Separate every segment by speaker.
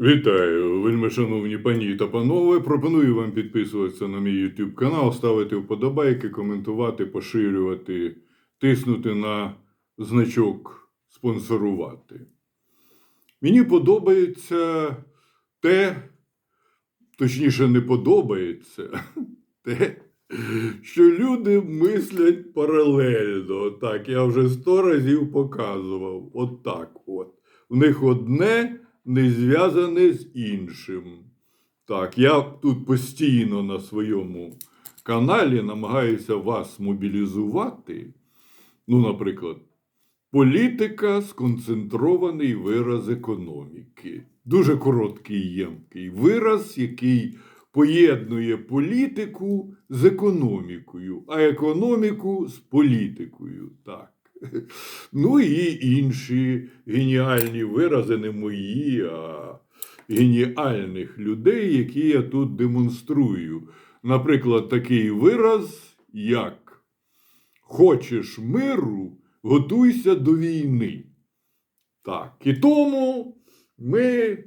Speaker 1: Вітаю, вельми шановні пані та панове. Пропоную вам підписуватися на мій YouTube канал, ставити вподобайки, коментувати, поширювати, тиснути на значок спонсорувати. Мені подобається те, точніше, не подобається те, що люди мислять паралельно. Так, я вже сто разів показував. От так от. В них одне не зв'язане з іншим. Так, я тут постійно на своєму каналі намагаюся вас мобілізувати. Ну, наприклад, політика сконцентрований вираз економіки. Дуже короткий ємкий вираз, який поєднує політику з економікою, а економіку з політикою. Так. Ну і інші геніальні вирази, не мої, а геніальних людей, які я тут демонструю. Наприклад, такий вираз, як Хочеш миру, готуйся до війни. Так. І тому ми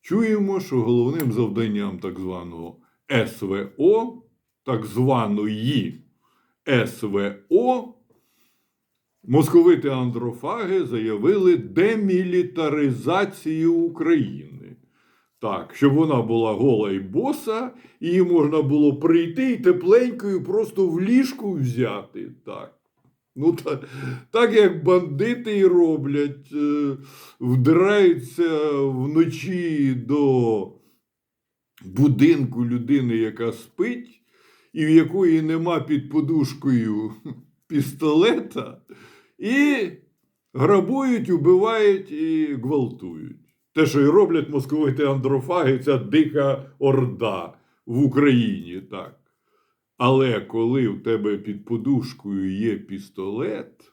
Speaker 1: чуємо, що головним завданням так званого СВО, так званої СВО, московити андрофаги заявили демілітаризацію України. Так, щоб вона була гола і боса, її можна було прийти і тепленькою просто в ліжку взяти. Так. Ну, так, так як бандити і роблять, е, вдираються вночі до будинку людини, яка спить, і в якої нема під подушкою пістолета, і грабують, убивають і гвалтують. Те, що і роблять московити андрофаги, ця дика орда в Україні. так. Але коли в тебе під подушкою є пістолет,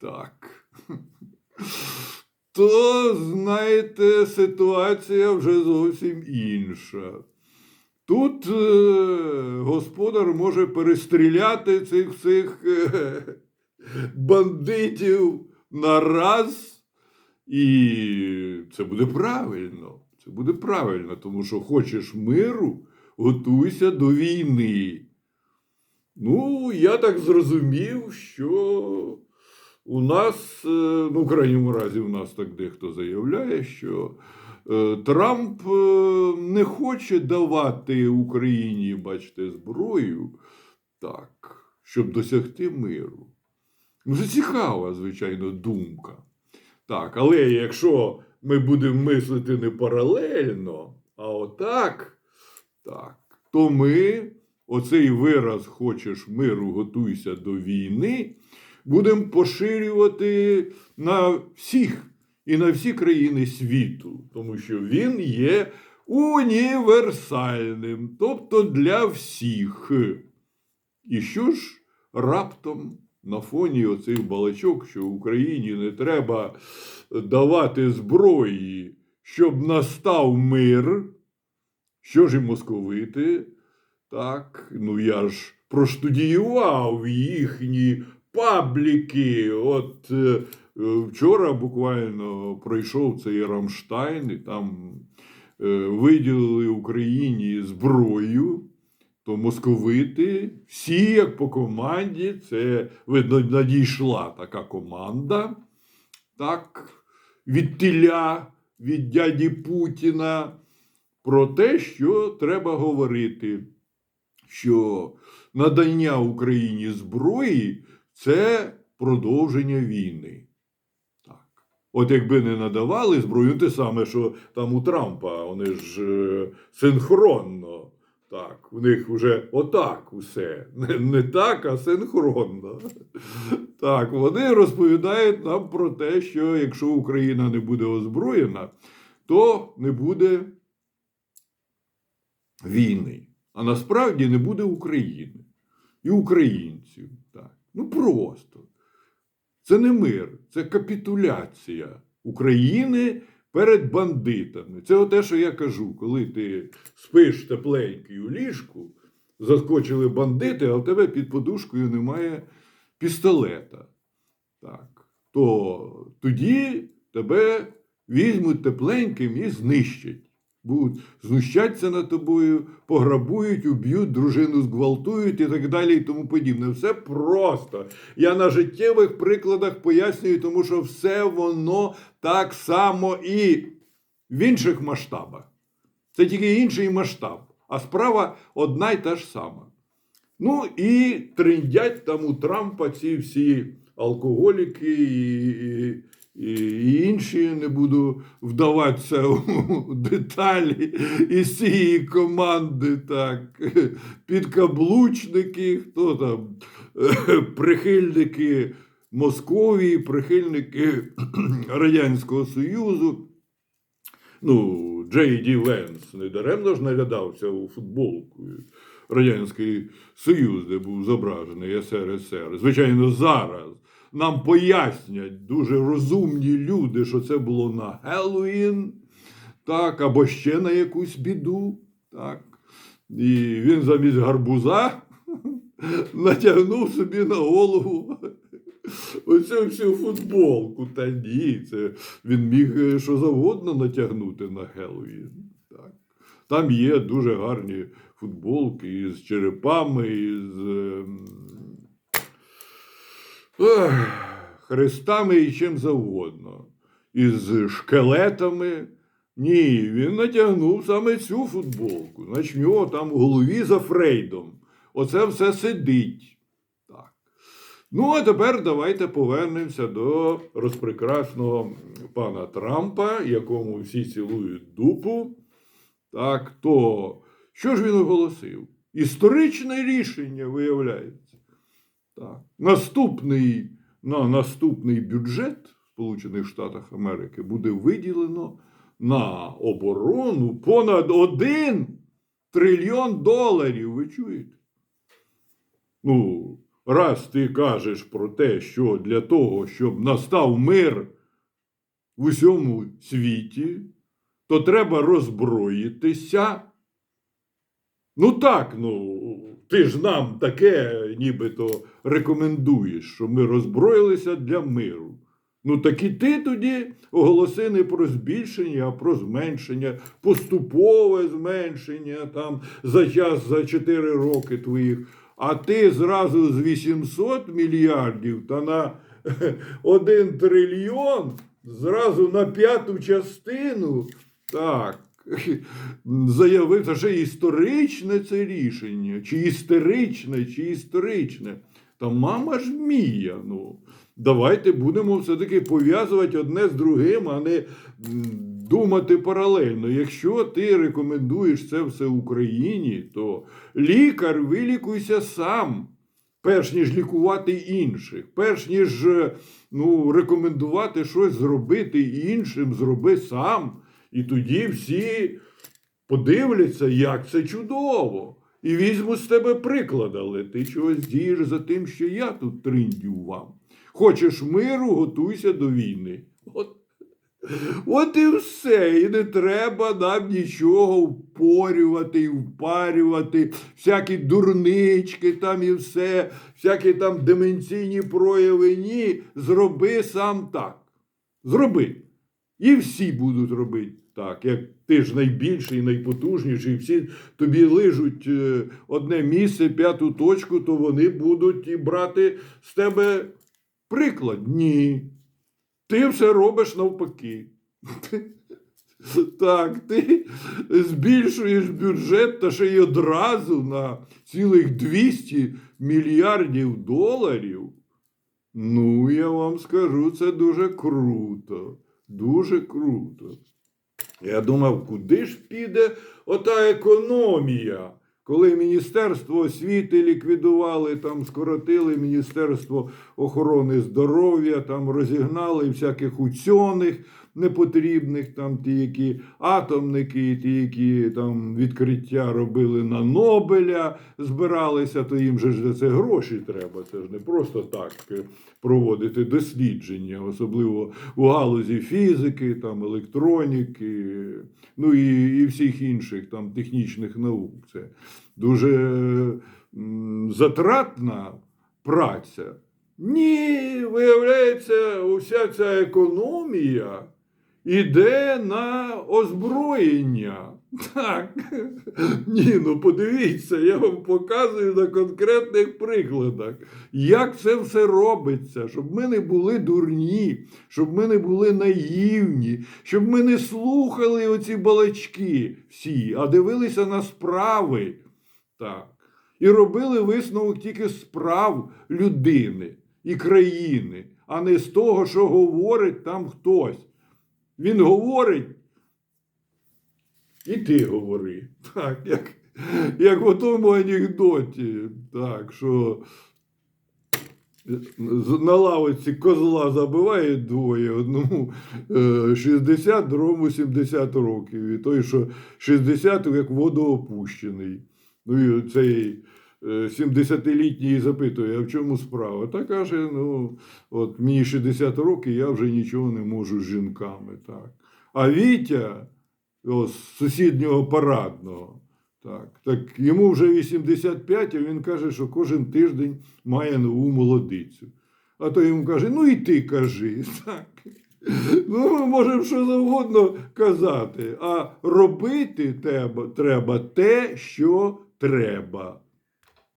Speaker 1: так, то, знаєте, ситуація вже зовсім інша. Тут е, господар може перестріляти цих всіх е, бандитів на раз, і це буде правильно. Це буде правильно, тому що хочеш миру, готуйся до війни. Ну, я так зрозумів, що у нас, е, ну, в крайньому разі, у нас так дехто заявляє, що е, Трамп е, не хоче давати Україні, бачите, зброю, так, щоб досягти миру. Ну, це цікава, звичайно, думка. Так, але якщо ми будемо мислити не паралельно, а отак, так, то ми оцей вираз хочеш миру, готуйся до війни, будемо поширювати на всіх і на всі країни світу, тому що він є універсальним, тобто для всіх. І що ж раптом на фоні оцих балачок, що Україні не треба давати зброї, щоб настав мир, що ж і московити? Так, ну я ж проштудіював їхні пабліки. От е, вчора буквально пройшов цей Рамштайн, і там е, виділили Україні зброю. То московити, всі як по команді, це видно, надійшла така команда, так, від Тиля, від дяді Путіна, про те, що треба говорити, що надання Україні зброї це продовження війни. От якби не надавали зброю, те саме, що там у Трампа, вони ж е, синхронно. Так, в них вже отак усе. Не, не так, а синхронно. Так, вони розповідають нам про те, що якщо Україна не буде озброєна, то не буде війни. А насправді не буде України і українців. Так. Ну просто. Це не мир, це капітуляція України перед бандитами. Це те, що я кажу, коли ти спиш тепленький у ліжку, заскочили бандити, а в тебе під подушкою немає пістолета. Так. То тоді тебе візьмуть тепленьким і знищать. Будуть знущатися над тобою, пограбують, уб'ють, дружину зґвалтують і так далі, і тому подібне. Все просто. Я на життєвих прикладах пояснюю, тому що все воно так само і в інших масштабах. Це тільки інший масштаб, а справа одна й та ж сама. Ну і триндять там у Трампа ці всі алкоголіки і, і, і, інші, не буду вдаватися у деталі із цієї команди, так, підкаблучники, хто там, е, прихильники Московії, прихильники Радянського Союзу. Ну, Джей Ді Венс недаремно ж наглядався у футболку. Радянський Союз, де був зображений СРСР. Звичайно, зараз нам пояснять дуже розумні люди, що це було на Геллоїн, так, або ще на якусь біду. Так. І він замість гарбуза натягнув собі на голову оцю всю футболку. Та ні, це він міг е, що завгодно натягнути на Геловін. Так. Там є дуже гарні футболки із черепами, із ем, ех, хрестами і чим завгодно. Із шкелетами. Ні, він натягнув саме цю футболку. Значить, в нього там в голові за Фрейдом. Оце все сидить. Ну, а тепер давайте повернемося до розпрекрасного пана Трампа, якому всі цілують дупу. Так, то що ж він оголосив? Історичне рішення виявляється. Так. Наступний, на наступний бюджет Сполучених Штатів Америки буде виділено на оборону понад 1 трильйон доларів. Ви чуєте? Ну, раз ти кажеш про те, що для того, щоб настав мир в усьому світі, то треба роззброїтися. Ну так, ну, ти ж нам таке нібито рекомендуєш, що ми роззброїлися для миру. Ну так і ти тоді оголоси не про збільшення, а про зменшення, поступове зменшення там за час за 4 роки твоїх. А ти зразу з 800 мільярдів та на 1 трильйон, зразу на п'яту частину. Так. Заявив, це ще історичне це рішення, чи істеричне, чи історичне. Та мама ж мія. Ну, давайте будемо все-таки пов'язувати одне з другим, а не думати паралельно. Якщо ти рекомендуєш це все Україні, то лікар вилікуйся сам. Перш ніж лікувати інших, перш ніж е, ну, рекомендувати щось зробити іншим, зроби сам. І тоді всі подивляться, як це чудово. І візьму з тебе приклад, але ти чогось дієш за тим, що я тут триндю вам. Хочеш миру, готуйся до війни. От, от і все. І не треба нам нічого впорювати і впарювати, всякі дурнички там і все, всякі там деменційні прояви. Ні, зроби сам так. Зроби. І всі будуть робити так, як ти ж найбільший, найпотужніший, всі тобі лижуть е, одне місце, п'яту точку, то вони будуть і брати з тебе приклад. Ні. Ти все робиш навпаки. Так, ти збільшуєш бюджет та ще й одразу на цілих 200 мільярдів доларів. Ну, я вам скажу, це дуже круто. Дуже круто. Я думав, куди ж піде ота економія, коли Міністерство освіти ліквідували, там скоротили Міністерство охорони здоров'я, там розігнали всяких уцьоних непотрібних, там ті, які атомники, ті, які там відкриття робили на Нобеля, збиралися, то їм же ж це гроші треба. Це ж не просто так е, проводити дослідження, особливо у галузі фізики, там, електроніки, ну і, і всіх інших там технічних наук. Це дуже затратна праця. Ні, виявляється, уся ця економія іде на озброєння. Так. Ні, ну подивіться, я вам показую на конкретних прикладах, як це все робиться, щоб ми не були дурні, щоб ми не були наївні, щоб ми не слухали оці балачки всі, а дивилися на справи. Так. І робили висновок тільки з справ людини і країни, а не з того, що говорить там хтось. Він говорить, і ти говори. Так, як, як у тому анекдоті, так, що на лавиці козла забивають двоє, одному е, 60, другому 70 років. І той, що 60, як водоопущений. Ну і цей е, 70-літній запитує, а в чому справа? Та каже: ну, от мені 60 років, я вже нічого не можу з жінками. Так. А Вітя з сусіднього парадного. Так, так йому вже 85, а він каже, що кожен тиждень має нову молодицю. А то йому каже: ну і ти кажи. Так. Ну, ми можемо що завгодно казати, а робити треба, треба те, що треба.